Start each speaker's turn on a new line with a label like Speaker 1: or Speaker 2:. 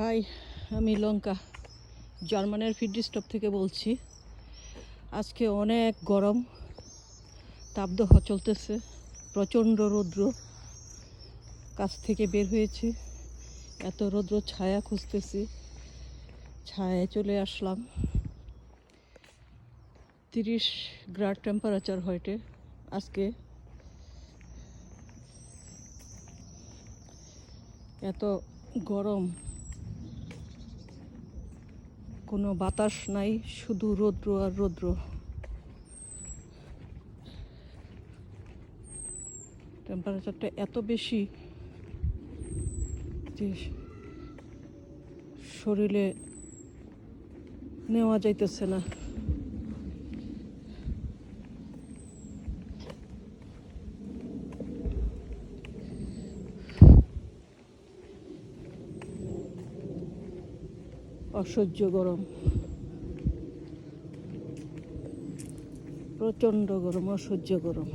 Speaker 1: High, আমি লঙ্কা, জার্মানের ফিডি stop থেকে বলছি। আজকে অনেক গরম, তাপদাহ চলতেছে, প্রচণ্ড রৌদ্র। কাছ থেকে বের হয়েছি, এত রৌদ্র ছায়া খুঁজতেছি, ছায়ায় চলে আসলাম। তিরিশ গ্রাড টেম্পারেচার হয়টে আজকে। এত গরম কোনো বাতাস নাই, শুধু রৌদ্র আর রৌদ্র। টেম্পারেচারটা এত বেশি যে শরীরে নেওয়া যাইতেছে না। অসহ্য গরম। প্রচণ্ড গরম অসহ্য গরম।